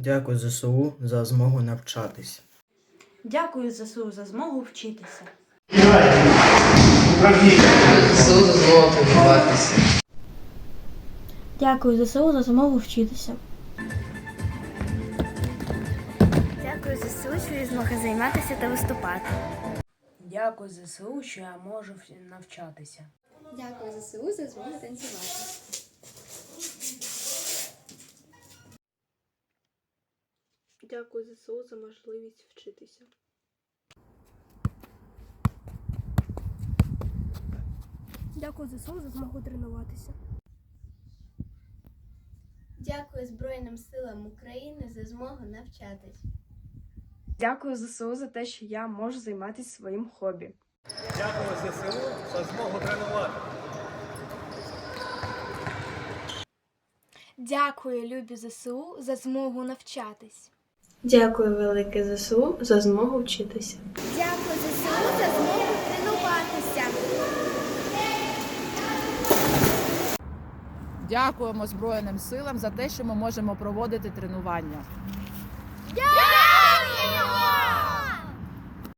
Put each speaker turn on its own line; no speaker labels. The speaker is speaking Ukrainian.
Дякую ЗСУ за змогу навчатись.
Дякую ЗСУ за змогу вчитися.
ЗСУ за змогу тренуватися.
Дякую ЗСУ за змогу вчитися.
Дякую ЗСУ, що я змогла займатися та виступати.
Дякую ЗСУ, що я можу навчатися.
Дякую ЗСУ за змогу танцювати.
Дякую ЗСУ за можливість вчитися.
Дякую ЗСУ за змогу тренуватися.
Дякую Збройним силам України за змогу навчатись.
Дякую ЗСУ за те, що я можу займатися своїм хобі.
Дякую ЗСУ за змогу тренувати.
Дякую, любі ЗСУ, за змогу навчатись.
Дякую велике ЗСУ за змогу вчитися.
Дякую ЗСУ за змогу тренуватися.
Дякуємо Збройним силам за те, що ми можемо проводити тренування.
Дякую!